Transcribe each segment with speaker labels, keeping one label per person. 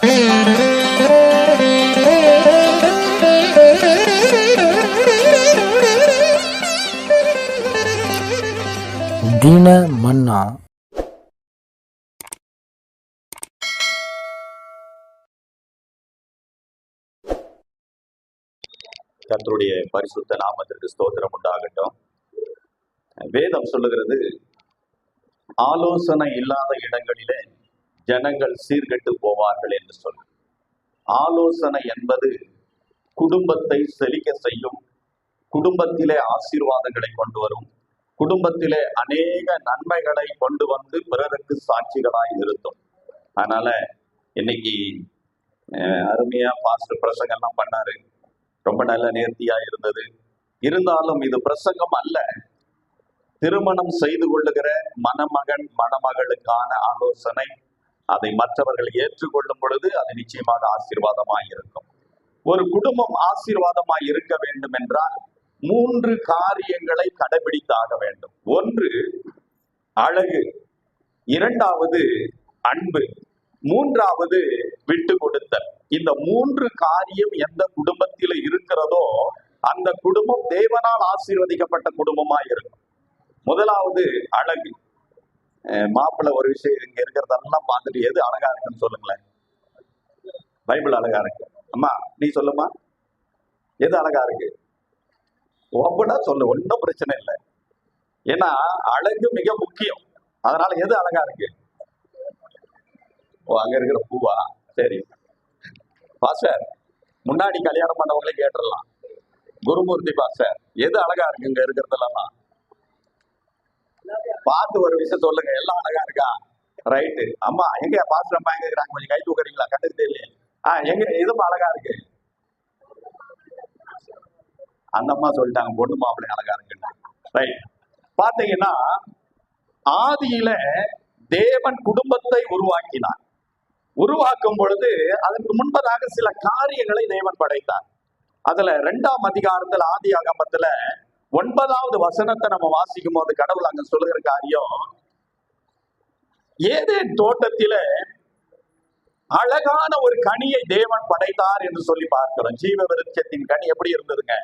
Speaker 1: தின மன்னா
Speaker 2: கத்தருடைய பரிசுத்த நாமத்திற்கு ஸ்தோத்திரம் உண்டாகட்டும். வேதம் சொல்லுகிறது ஆலோசனை இல்லாத இடங்களிலே ஜனங்கள் சீர்கெட்டு போவார்கள் என்று சொல்லு ஆலோசனை என்பது குடும்பத்தை செழிக்க செய்யும் குடும்பத்திலே ஆசீர்வாதங்களை கொண்டு வரும் குடும்பத்திலே அநேக நன்மைகளை கொண்டு வந்து பிறருக்கு சாட்சிகளாய் இருந்தோம் அதனால இன்னைக்கு அருமையா பாஸ்டர் பிரசங்கம்லாம் பண்ணாரு. ரொம்ப நல்ல நேர்த்தியா இருந்தது. இருந்தாலும் இது பிரசங்கம் அல்ல. திருமணம் செய்து கொள்ளுகிற மணமகன் மணமகளுக்கான ஆலோசனை அதை மற்றவர்கள் ஏற்றுக்கொள்ளும் பொழுது அது நிச்சயமாக ஆசீர்வாதமாய் இருக்கும் ஒரு குடும்பம் ஆசீர்வாதமாய் இருக்க வேண்டும் என்றால் மூன்று காரியங்களை கடைபிடித்தாக வேண்டும். ஒன்று அழகு. இரண்டாவது அன்பு. மூன்றாவது விட்டு கொடுத்தல் இந்த மூன்று காரியம் எந்த குடும்பத்தில் இருக்கிறதோ அந்த குடும்பம் தேவனால் ஆசீர்வதிக்கப்பட்ட குடும்பமா இருக்கும் முதலாவது அழகு. மாப்பிள்ளை ஒரு விஷயம் இங்க இருக்கிறதெல்லாம் பார்த்துட்டு எது அழகா இருக்குன்னு சொல்லுங்களேன். பைபிள் அழகா இருக்கு. அம்மா நீ சொல்லுமா? எது அழகா இருக்கு? ஒப்படா சொல்லு ஒன்றும் பிரச்சனை இல்லை. ஏன்னா அழகு மிக முக்கியம். அதனால எது அழகா இருக்கு? ஓ அங்க இருக்கிற பூவா? சரி. பாஸ்டர் முன்னாடி கல்யாணம் பண்ணவங்களே கேட்டுடலாம். குருமூர்த்தி பாஸ்டர் எது அழகா இருக்கு இங்க இருக்கிறதெல்லாம்? பார்த்து ஒரு விஷயம் சொல்லுங்க. எல்லாம் அழகா இருக்கா? ரைட்டு அம்மா எங்க பாஸ்டர் அம்மா எங்க இருக்கிறாங்க? கொஞ்சம் கை தூக்குறீங்களா? கண்டுக்கு தெரியல ஆஹ் எங்க இதுவும் அழகா இருக்கு? அந்த அம்மா சொல்லிட்டாங்க பொண்ணு மாப்பிள்ளை அழகா இருக்குன்னு. ரைட் பாத்தீங்கன்னா ஆதியில தேவன் குடும்பத்தை உருவாக்கினார். உருவாக்கும் பொழுது அதற்கு முன்பதாக சில காரியங்களை தேவன் படைத்தார். அதுல ரெண்டாம் அதிகாரத்துல ஆதி அகமத்துல ஒன்பதாவது வசனத்தை நம்ம வாசிக்கும் போது கடவுள் அங்க சொல்லுகிற காரியம் ஏதேன் தோட்டத்தில அழகான ஒரு கனியை தேவன் படைத்தார் என்று சொல்லி பார்க்கிறோம். ஜீவ விருட்சத்தின் கனி எப்படி இருந்ததுங்க?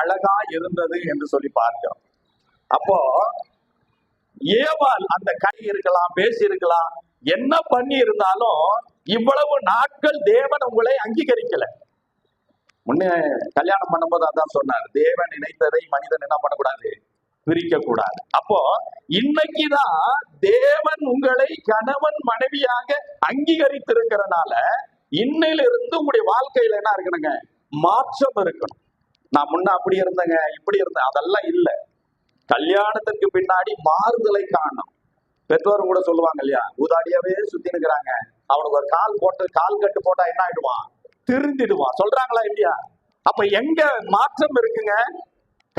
Speaker 2: அழகா இருந்தது என்று சொல்லி பார்க்கிறோம். அப்போ ஏவாள் அந்த கனி இருக்கலாம் பேசி இருக்கலாம் என்ன பண்ணி இருந்தாலும் இவ்வளவு நாட்கள் தேவன் உங்களை அங்கீகரிக்கல. முன்னே கல்யாணம் பண்ணும்போது அதான் சொன்னார் தேவன் நினைத்ததை மனிதன் என்ன பண்ணக்கூடாது? பிரிக்க கூடாது அப்போ இன்னைக்குதான் தேவன் உங்களை கணவன் மனைவியாக அங்கீகரித்திருக்கிறனால இன்னையிலிருந்து உங்களுடைய வாழ்க்கையில என்ன இருக்கணுங்க? மாற்றம் இருக்கணும். நான் முன்ன அப்படி இருந்தேங்க இப்படி இருந்தேன் அதெல்லாம் இல்லை. கல்யாணத்திற்கு பின்னாடி மாறுதலை காணும். பெற்றோரும் கூட சொல்லுவாங்க இல்லையா? ஊதாடியாவே சுத்தி நிற்கிறாங்க அவனுக்கு ஒரு கால் போட்டு கால் கட்டு போட்டா என்ன ஆயிடுவான்? திருந்திடுவான் சொல்றாங்களா இல்லையா? அப்ப எங்க மாற்றம் இருக்குங்க?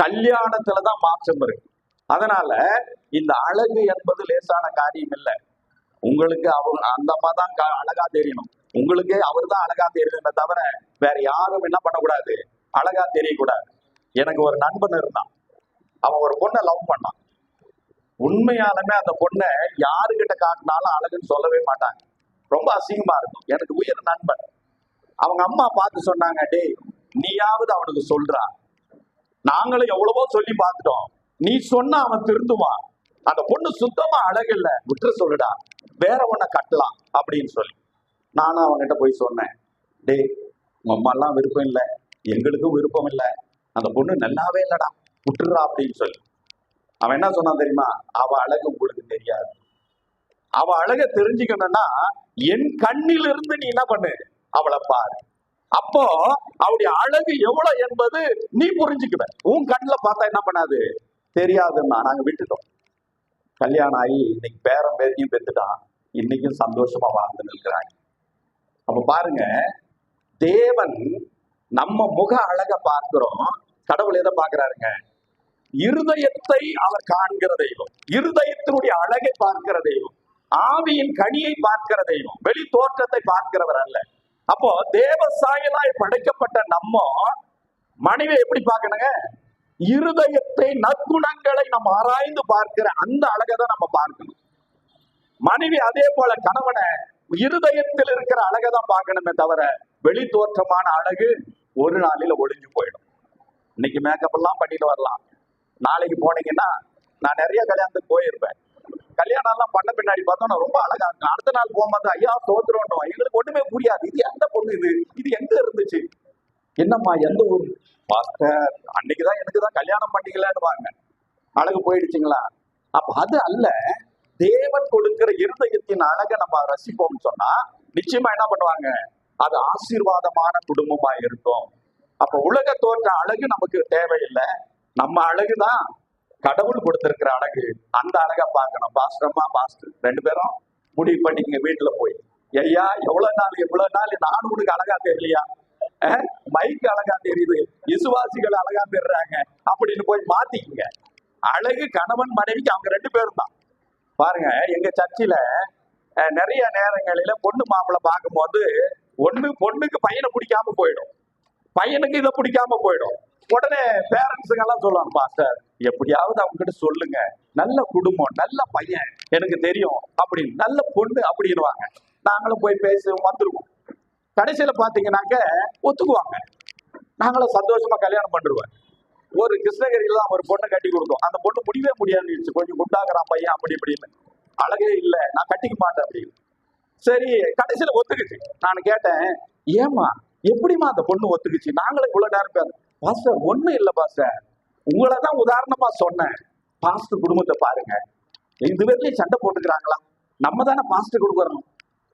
Speaker 2: கல்யாணத்துலதான் மாற்றம் இருக்கு. அதனால இந்த அழகு என்பது லேசான காரியம் இல்லை. உங்களுக்கு அவங்க அந்த அம்மா தான் அழகா தெரியணும். உங்களுக்கு அவர் தான் அழகா தெரியணுமே தவிர வேற யாரும் என்ன பண்ணக்கூடாது? அழகா தெரியக்கூடாது. எனக்கு ஒரு நண்பன் இருந்தான். அவன் ஒரு பொண்ணை லவ் பண்ணான். உண்மையாலுமே அந்த பொண்ணை யாருக்கிட்ட காட்டினாலும் அழகுன்னு சொல்லவே மாட்டாங்க. ரொம்ப அசிங்கமா இருக்கும். எனக்கு உயிர் நண்பன். அவங்க அம்மா பார்த்து சொன்னாங்க டேய் நீயாவது அவனுக்கு சொல்றா. நாங்களும் எவ்வளவோ சொல்லி பார்த்துட்டோம். நீ சொன்னா அவன் திருந்துவான் அந்த பொண்ணு சுத்தமா அழகு இல்ல விட்டுற சொல்லுடா. வேற ஒன்ன கட்டலாம் அப்படின்னு சொல்லி. நானும் அவன்கிட்ட போய் சொன்னேன் டேய் உங்க அம்மா எல்லாம் விருப்பம் இல்லை. எங்களுக்கும் விருப்பம் இல்லை. அந்த பொண்ணு நல்லாவே இல்லடா. விட்டுறா அப்படின்னு சொல்லி. அவன் என்ன சொன்னான் தெரியுமா? அவ அழகு உங்களுக்கு தெரியாது. அவ அழக தெரிஞ்சுக்கணும்னா என் கண்ணிலிருந்து நீ என்ன பண்ணு? அவளை பாரு. அப்போ அவளுடைய அழகு எவ்வளவு என்பது நீ புரிஞ்சுக்குவ. உன் கண்ணில் பார்த்தா என்ன பண்ணாது? தெரியாதுன்னா நாங்க விட்டுட்டோம். கல்யாணம் ஆகி இன்னைக்கு பேரம் பேரையும் பெத்துட்டான். இன்னைக்கும் சந்தோஷமா வாழ்ந்து நிற்கிறாங்க. அப்ப பாருங்க தேவன் நம்ம முக அழக பார்க்கிறோம். கடவுள் எதை பார்க்கிறாருங்க? இருதயத்தை அவர் காண்கிற தெய்வம். இருதயத்தினுடைய அழகை பார்க்கிற தெய்வம். ஆவியின் கனியை பார்க்கிற தெய்வம். வெளி தோற்றத்தை பார்க்கிறவர் அல்ல. அப்போ தேவ சாயலாய் படைக்கப்பட்ட நம்ம மனைவி எப்படி பார்க்கணுங்க? இருதயத்தை நற்குணங்களை நம்ம ஆராய்ந்து பார்க்கிற அந்த அழகை தான் நம்ம பார்க்கணும். மனைவி அதே போல கணவனை இருதயத்தில் இருக்கிற அழகை தான் பார்க்கணுமே தவிர வெளி தோற்றமான அழகு ஒரு நாளில ஒளிஞ்சு போயிடும். இன்னைக்கு மேக்கப் எல்லாம் பண்ணிட்டு வரலாம். நாளைக்கு போனீங்கன்னா நான் நிறைய கல்யாணத்துக்கு போயிருப்பேன். கல்யாணம் எல்லாம் பண்ண பின்னாடி பார்த்தோம்னா ரொம்ப அழகா இருக்கும். அடுத்த நாள் போகும்போது ஐயா தோத்துறோம் எங்களுக்கு ஒண்ணுமே புரியாது. இது எந்த பொண்ணு இது? இது எங்க இருந்துச்சு? என்னம்மா எந்த ஊர்? மாஸ்டர் அன்னைக்குதான் எனக்கு தான் கல்யாணம் பண்ணிக்கலான்னு வாங்க. அழகு போயிடுச்சுங்களா? அப்ப அது அல்ல தேவன் கொடுக்கிற இருதயத்தின் அழகை நம்ம ரசிப்போம்னு சொன்னா நிச்சயமா என்ன பண்ணுவாங்க? அது ஆசீர்வாதமான குடும்பமா இருக்கும். அப்ப உலக தோற்ற அழகு நமக்கு தேவையில்லை. நம்ம அழகுதான். கடவுள் கொடுத்திருக்கிற அழகு அந்த அழகை பார்க்கணும். பாஸ்டர்மா பாஸ்டர் ரெண்டு பேரும் முடிவு பண்ணிக்கங்க வீட்டுல போய் ஐயா எவ்வளவு நாள் எவ்வளவு நாள் நான் உனக்கு அழகா தெரியலையா? அஹ், மைக்கு அழகா தெரியுது விசுவாசிகள் அழகா தெரிறாங்க. அப்படின்னு போய் மாத்திக்கங்க. அழகு கணவன் மனைவிக்கு அவங்க ரெண்டு பேரும் தான். பாருங்க எங்க சர்ச்சில் நிறைய நேரங்களில பொண்ணு மாப்பிள்ளை பார்க்கும்போது ஒண்ணு பொண்ணுக்கு பையனை பிடிக்காம போயிடும். பையனுக்கு இதை பிடிக்காம போயிடும். உடனே பேரண்ட்ஸுங்க எல்லாம் சொல்லுவாங்க பாஸ்டர் எப்படியாவது அவங்க கிட்ட சொல்லுங்க. நல்ல குடும்பம் நல்ல பையன் எனக்கு தெரியும் அப்படின்னு. நல்ல பொண்ணு அப்படின்வாங்க நாங்களும் போய் பேசி வந்துருவோம். கடைசியில பாத்தீங்கன்னாக்க ஒத்துக்குவாங்க. நாங்களும் சந்தோஷமா கல்யாணம் பண்ணிடுவேன் ஒரு கிருஷ்ணகிரியில தான் ஒரு பொண்ணை கட்டி கொடுத்தோம். அந்த பொண்ணு முடியவே முடியாது கொஞ்சம் குண்டாக்குறான் பையன் அப்படி இப்படின்னு. அழகே இல்லை. நான் கட்டிக்க மாட்டேன் அப்படின்னு. சரி கடைசியில ஒத்துக்குச்சு. நான் கேட்டேன் ஏமா எப்படிம்மா அந்த பொண்ணு ஒத்துக்குச்சு? நாங்களும் இவ்வளவு நேரம் பாஸ்டர் ஒண்ணும் இல்லை பாஸ்டர். உங்களை தான் உதாரணமா சொன்னேன். பாஸ்டர் குடும்பத்தை பாருங்க. இது வரையிலையும் சண்டை போட்டுக்கிறாங்களா? நம்ம தானே பாஸ்டர் கொடுக்குறோம்.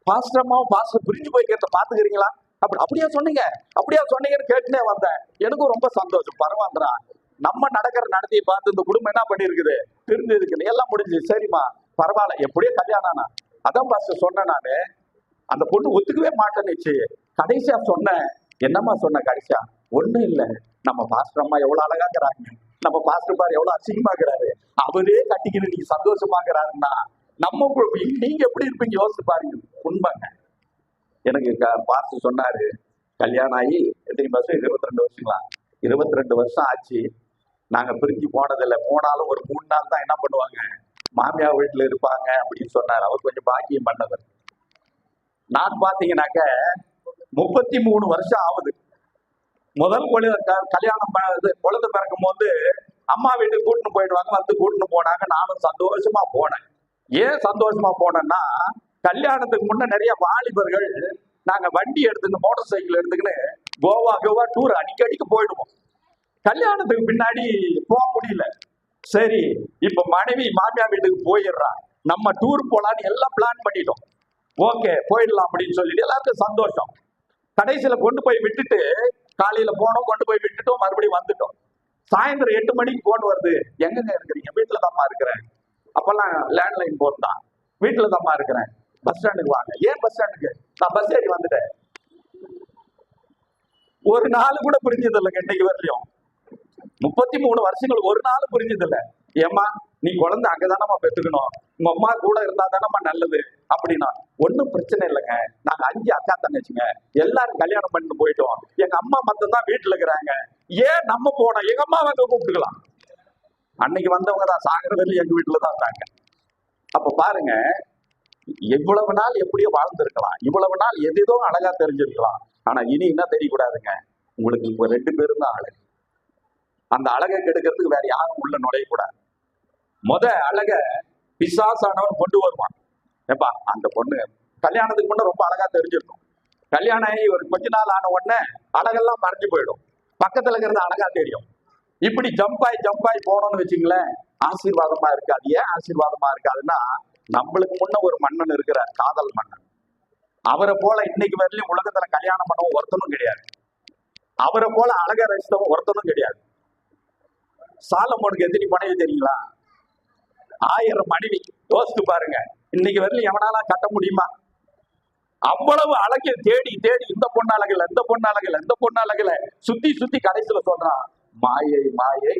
Speaker 2: பாஸ்டர் அம்மாவும் பாஸ்டர் பிரிஞ்சு போய்க்கிறத பாத்துக்கிறீங்களா அப்படி அப்படியா சொன்னீங்க. அப்படியா சொன்னீங்கன்னு கேட்டுனே வந்தேன். எனக்கும் ரொம்ப சந்தோஷம். பரவாயில்லடா. நம்ம நடக்கிற நடத்தையை பார்த்து இந்த குடும்பம் என்ன பண்ணிருக்குது திருந்து எல்லாம் முடிஞ்சு. சரிம்மா. பரவாயில்ல. எப்படியோ கல்யாணம் ஆனா. அதான் பாஸ்டர் சொன்னேன் நானு. அந்த பொண்ணு ஒத்துக்கவே மாட்டேன்னுச்சு. கடைசியா சொன்னேன். என்னம்மா சொன்ன கடைசியா? ஒண்ணும் இல்லை. நம்ம பாஸ்டர் அம்மா எவ்வளவு அழகாக்குறாங்க நம்ம பாஸ்டர் பார் எவ்வளவு அசிங்கமாக்குறாரு அவரே கட்டிக்கிட்டு நீங்க சந்தோஷமாக்குறாருன்னா நம்ம நீங்க எப்படி இருப்பீங்க? யோசிச்சு பாருங்க. உண்மைங்க. எனக்கு க- பாஸ்டர் சொன்னாரு கல்யாணம் ஆகி எத்தனை வருஷம்? இருபத்தி ரெண்டு வருஷங்களா? இருபத்தி ரெண்டு வருஷம் ஆச்சு. நாங்க பிரிஞ்சு போனதில்லை. போனாலும் ஒரு மூணு நாள் தான் என்ன பண்ணுவாங்க? மாமியார் வீட்டுல இருப்பாங்க அப்படின்னு சொன்னார். அவர் கொஞ்சம் பாக்கியம் பண்ணவர். நான் பாத்தீங்கன்னாக்க முப்பத்தி மூணு வருஷம் ஆகுது. முதல் குழந்தை கல்யாணம் இது குழந்தை பிறக்கும் போது அம்மா வீட்டுக்கு கூட்டின்னு போயிடுவாங்க வந்து கூட்டின்னு போனாங்க. நானும் சந்தோஷமா போனேன். ஏன் சந்தோஷமா போனேன்னா கல்யாணத்துக்கு முன்ன நிறைய வாலிபர்கள் நாங்க வண்டி எடுத்துன்னு மோட்டார் சைக்கிள் எடுத்துக்கின்னு கோவா கோவா டூர் அடிக்கடிக்கு போயிடுவோம். கல்யாணத்துக்கு பின்னாடி போக முடியல. சரி இப்ப மனைவி மாமியார் வீட்டுக்கு போயிடுறா. நம்ம டூர் போலான்னு எல்லாம் பிளான் பண்ணிட்டோம். ஓகே போயிடலாம் அப்படின்னு சொல்லிட்டு எல்லாருக்கும் சந்தோஷம். கடைசியில கொண்டு போய் விட்டுட்டு காலையில போனோம் கொண்டு போய் விட்டுட்டோம் மறுபடியும் வந்துட்டோம். சாயந்தரம் எட்டு மணிக்கு போன் வருது. எங்கங்க இருக்கிறீங்க? வீட்டுல தாம்மா இருக்கிறேன். அப்பெல்லாம் லேண்ட்லைன் போன் தான். வீட்டுல தாம்மா இருக்கிறேன். பஸ் ஸ்டாண்டுக்கு வாங்க. ஏன் பஸ் ஸ்டாண்டுக்கு நான் பஸ் ஏறி வந்துட்டேன். ஒரு நாள் கூட புரிஞ்சது இல்லைங்க இன்னைக்கு வரலையும் முப்பத்தி மூணு வருஷங்கள் ஒரு நாள் புரிஞ்சது இல்ல ஏம்மா நீ குழந்தை அங்கதானம்மா பெற்றுக்கணும் உங்க அம்மா கூட இருந்தா தானம்மா நல்லது. அப்படின்னா ஒண்ணும் பிரச்சனை இல்லைங்க. நாங்க அஞ்சு அக்கா தங்கச்சிங்க. எல்லாரும் கல்யாணம் பண்ணிட்டு போயிட்டோம். எங்க அம்மா மட்டும்தான் வீட்டுல இருக்கிறாங்க. ஏன் நம்ம போனோம்? எங்க அம்மா வந்து கூப்பிட்டுக்கலாம். அன்னைக்கு வந்தவங்க தான். சாகர வெளியே எங்க வீட்டுல தான் இருந்தாங்க. அப்ப பாருங்க இவ்வளவு நாள் எப்படியோ வாழ்ந்திருக்கலாம். இவ்வளவு நாள் எதேதோ அழகா தெரிஞ்சிருக்கலாம். ஆனா இனி என்ன தெரியக்கூடாதுங்க? உங்களுக்கு ரெண்டு பேரும் தான் அழகு அந்த அழகை கெடுக்கிறதுக்கு வேற யாரும் உள்ள நுழையக்கூடாது. முத அழக பிசாசானவன் கொண்டு வருவான். ஏப்பா அந்த பொண்ணு கல்யாணத்துக்கு முன்ன ரொம்ப அழகா தெரிஞ்சிருக்கும். கல்யாணம் ஆகி ஒரு கொஞ்ச நாள் ஆன உடனே அழகெல்லாம் மறைஞ்சு போயிடும். பக்கத்துல இருக்கிறது அழகா தெரியும். இப்படி ஜம்ப் ஆகி ஜம்ப் ஆகி போனோம்னு வச்சுங்களேன் ஆசீர்வாதமா இருக்காது. ஏன் ஆசீர்வாதமா இருக்காதுன்னா நம்மளுக்கு முன்ன ஒரு மன்னன் இருக்கிறார் காதல் மன்னன். அவரை போல இன்னைக்கு வரையிலும் உலகத்துல கல்யாணம் பண்ணவும் ஒருத்தனும் கிடையாது. அவரை போல அழக ரசித்தவன் ஒருத்தனும் கிடையாது. சாலமோனுக்கு எத்தனை மனைவி தெரியுங்களா? ஆயிரம் மனைவி யோசித்து பாருங்க. இன்னைக்கு வரல எவனால கட்ட முடியுமா? அவ்வளவு அழகை தேடி தேடி இந்த பொண்ணு அழகில் இந்த பொண்ணு அழகில் இந்த பொண்ணு அழகில். சுத்தி சுத்தி கடைசியில சொல்றான் மாயை மாயை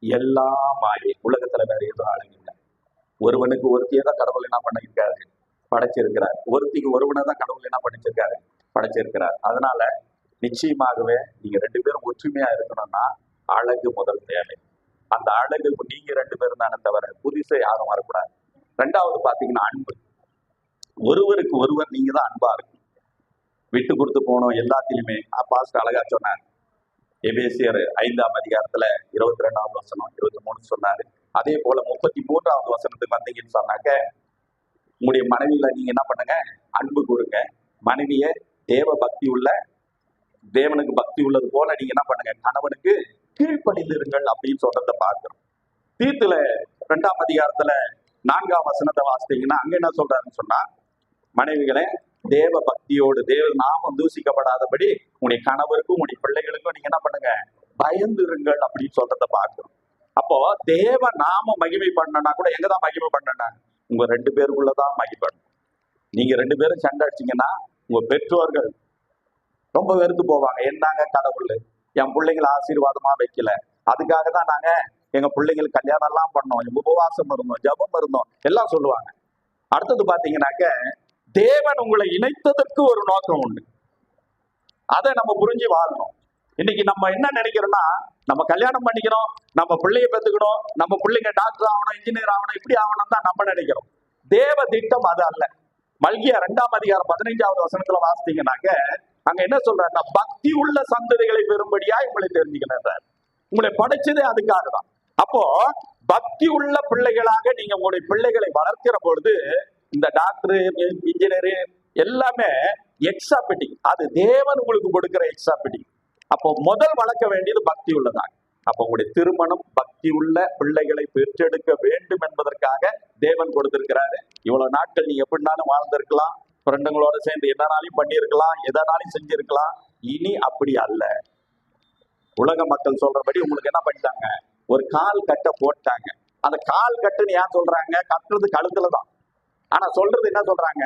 Speaker 2: எல்லாம் மாயை. உலகத்துல வேற எதுவும் அழகு இல்லை. ஒருவனுக்கு ஒருத்தியை தான் கடவுள் என்ன பண்ணிருக்காரு படைச்சிருக்கிறார். ஒருத்திக்கு ஒருவனை தான் கடவுள் என்ன பண்ணிச்சிருக்காரு? படைச்சிருக்கிறார். அதனால நிச்சயமாகவே நீங்க ரெண்டு பேரும் ஒற்றுமையா இருக்கணும்னா அழகு முதல் தேவை. அந்த அழகு நீங்க ரெண்டு பேரும் தானே தவிர புதுசை யாரும் வரக்கூடாது. ரெண்டாவது பாத்தீங்கன்னா அன்பு. ஒருவருக்கு ஒருவர் நீங்க தான் அன்பா இருக்கும் விட்டு கொடுத்து போனோம் எல்லாத்திலுமே. பாஸ்ட் அழகா சொன்னார். எபேசியர் ஐந்தாம் அதிகாரத்துல இருபத்தி ரெண்டாவது வசனம் இருபத்தி மூணு சொன்னாரு. அதே போல முப்பத்தி மூன்றாவது வசனத்துக்கு வந்தீங்கன்னு சொன்னாக்க உங்களுடைய மனைவியில நீங்க என்ன பண்ணுங்க? அன்பு கூறுங்க. மனைவிய தேவ பக்தி உள்ள தேவனுக்கு பக்தி உள்ளது போல நீங்க என்ன பண்ணுங்க? கணவனுக்கு கீழ்ப்படிந்திருங்கள் அப்படின்னு சொல்றத பார்க்கிறோம். தீத்துல ரெண்டாம் அதிகாரத்துல நான்காம் வசனத்தை வாசித்தீங்கன்னா அங்க என்ன சொல்றாருன்னு சொன்னா மனைவிகளே தேவ பக்தியோடு தேவ நாமம் தூசிக்கப்படாதபடி உன்னை கணவருக்கும் உன்னை பிள்ளைகளுக்கும் நீங்க என்ன பண்ணுங்க? பயந்து இருங்கள் அப்படின்னு சொல்றத பார்க்கிறோம். அப்போ தேவ நாம மகிமை பண்ணனா கூட எங்கதான் மகிமை பண்ணனா? உங்க ரெண்டு பேருக்குள்ளதான் மகிமை நீங்க ரெண்டு பேரும் சண்டை அடிச்சீங்கன்னா உங்க பெற்றோர்கள் ரொம்ப வெறுத்து போவாங்க. என்னங்க கடவுள்? என் பிள்ளைங்களை ஆசீர்வாதமா வைக்கல. அதுக்காக தான் நாங்க எங்க பிள்ளைங்களுக்கு கல்யாணம் எல்லாம் பண்ணோம். உபவாசம் இருந்தோம் ஜபம் இருந்தோம் எல்லாம் சொல்லுவாங்க. அடுத்தது பாத்தீங்கன்னாக்க தேவன் உங்களை இணைத்ததற்கு ஒரு நோக்கம் உண்டு. அதை நம்ம புரிஞ்சு வாழணும். இன்னைக்கு நம்ம என்ன நினைக்கிறோம்னா நம்ம கல்யாணம் பண்ணிக்கணும் நம்ம பிள்ளைய பெற்றுக்கணும் நம்ம பிள்ளைங்க டாக்டர் ஆகணும் இன்ஜினியர் ஆகணும் இப்படி ஆகணும் தான் நம்ம நினைக்கிறோம். தேவ திட்டம் அது அல்ல. மல்கியா ரெண்டாம் அதிகாரம் பதினைஞ்சாவது வசனத்துல வாசித்தீங்கன்னாக்க அங்க என்ன சொல்றாருன்னா பக்தி உள்ள சந்ததிகளை பெறும்படியா உங்களை தெரிஞ்சுக்கிறார் உங்களை படைச்சதே அதுக்காக தான். அப்போ பக்தி உள்ள பிள்ளைகளாக நீங்க உங்களுடைய பிள்ளைகளை வளர்க்கிற பொழுது இந்த டாக்டர் இன்ஜினியர் எல்லாமே எக்ஸாபிட்டிங் அது தேவன் உங்களுக்கு கொடுக்கிற எக்ஸாபிட்டிங் அப்போ முதல் வளர்க்க வேண்டியது பக்தி உள்ளதாக அப்போ உங்களுடைய திருமணம் பக்தி உள்ள பிள்ளைகளை பெற்றெடுக்க வேண்டும் என்பதற்காக தேவன் கொடுத்திருக்கிறாரு. இவ்வளவு நாட்கள் நீ எப்படினாலும் வாழ்ந்திருக்கலாம். ஃப்ரெண்டுங்களோட சேர்ந்து என்னனாலையும் பண்ணியிருக்கலாம் எதனாலையும் செஞ்சிருக்கலாம் இனி அப்படி அல்ல. உலக மக்கள் சொல்றபடி உங்களுக்கு என்ன பண்ணிட்டாங்க? ஒரு கால் கட்டை போட்டாங்க. அந்த கால் கட்டுன்னு ஏன் சொல்றாங்க? கட்டுறது கழுத்துல தான். ஆனா சொல்றது என்ன சொல்றாங்க?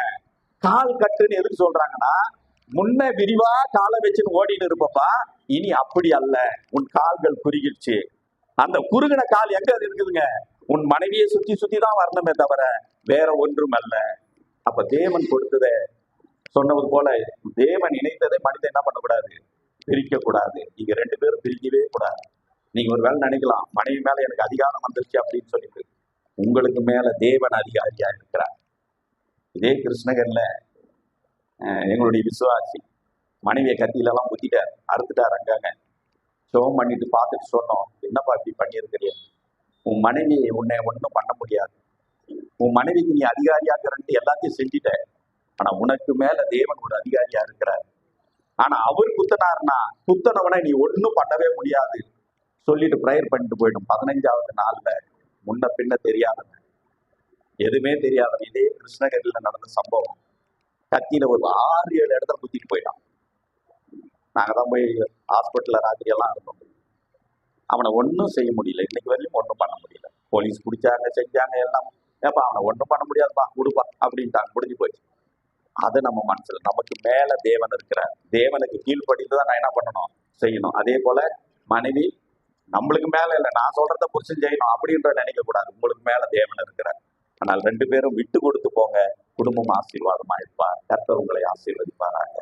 Speaker 2: கால் கட்டுன்னு எதுக்கு சொல்றாங்கன்னா முன்ன விரிவா காலை வச்சுன்னு ஓடின்னு இருப்பப்பா இனி அப்படி அல்ல. உன் கால்கள் குறுகிடுச்சு. அந்த குறுகின கால் எங்க இருக்குதுங்க? உன் மனைவியை சுத்தி சுத்தி தான் வரணுமே தவிர வேற ஒன்றும் அல்ல. அப்ப தேவன் கொடுத்ததை சொன்னது போல தேவன் இணைத்ததை மனிதன் என்ன பண்ணக்கூடாது? பிரிக்க கூடாது நீங்க ரெண்டு பேரும் பிரிக்கவே கூடாது. நீங்க ஒரு வேலை நினைக்கலாம் மனைவி மேல எனக்கு அதிகாரம் வந்துருச்சு அப்படின்னு சொல்லிட்டு உங்களுக்கு மேல தேவன் அதிகாரியா இருக்கிறார். இதே கிருஷ்ணகர்ல எங்களுடைய விசுவாசி மனைவியை கத்தியிலலாம் குத்திட்டார். அறுத்துட்டார் அங்காங்க. சோகம் பண்ணிட்டு பார்த்துட்டு சொன்னோம் என்னப்பா இப்படி பண்ணியிருக்கிறீங்க? உன் மனைவி உன்னை ஒன்றும் பண்ண முடியாது. உன் மனைவிக்கு நீ அதிகாரியாகிறன்ட்டு எல்லாத்தையும் செஞ்சிட்ட. ஆனா உனக்கு மேல தேவன் ஒரு அதிகாரியா இருக்கிறார். ஆனா அவர் குத்தனார்னா குத்தனவனை நீ ஒன்னும் பண்ணவே முடியாது. சொல்லிட்டு ப்ரேயர் பண்ணிட்டு போயிடும். பதினஞ்சாவது நாள்ல முன்ன பின்ன தெரியாதவன். எதுவுமே தெரியாதவன். இதே கிருஷ்ணகிரியில நடந்த சம்பவம். கத்தியில ஒரு ஆறு ஏழு இடத்துல குத்திட்டு போயிட்டான். நாங்க தான் போய் ஹாஸ்பிட்டல்ல ராத்திரி எல்லாம் இருந்தோம். அவனை ஒன்றும் செய்ய முடியல. இன்னைக்கு வரையும் ஒன்றும் பண்ண முடியல. போலீஸ் பிடிச்சாங்க செஞ்சாங்க எல்லாம் ஏப்பா அவனை ஒன்றும் பண்ண முடியாதுப்பா கொடுப்பா அப்படின்ட்டாங்க முடிஞ்சு போச்சு. அது நம்ம மனசுல நமக்கு மேல தேவன் இருக்கிறார் தேவனுக்கு கீழ்ப்படிந்து தான் நான் என்ன பண்ணணும்? செய்யணும். அதே போல மனைவி நம்மளுக்கு மேல இல்லை நான் சொல்றத புருஷன் செய்யணும் அப்படின்ற நினைக்க கூடாது. உங்களுக்கு மேல தேவன் இருக்கிறார் ஆனால் ரெண்டு பேரும் விட்டு கொடுத்து போங்க. குடும்பம் ஆசீர்வாதமா இருப்பார் கர்த்தர் உங்களை ஆசீர்வதிப்பாராங்க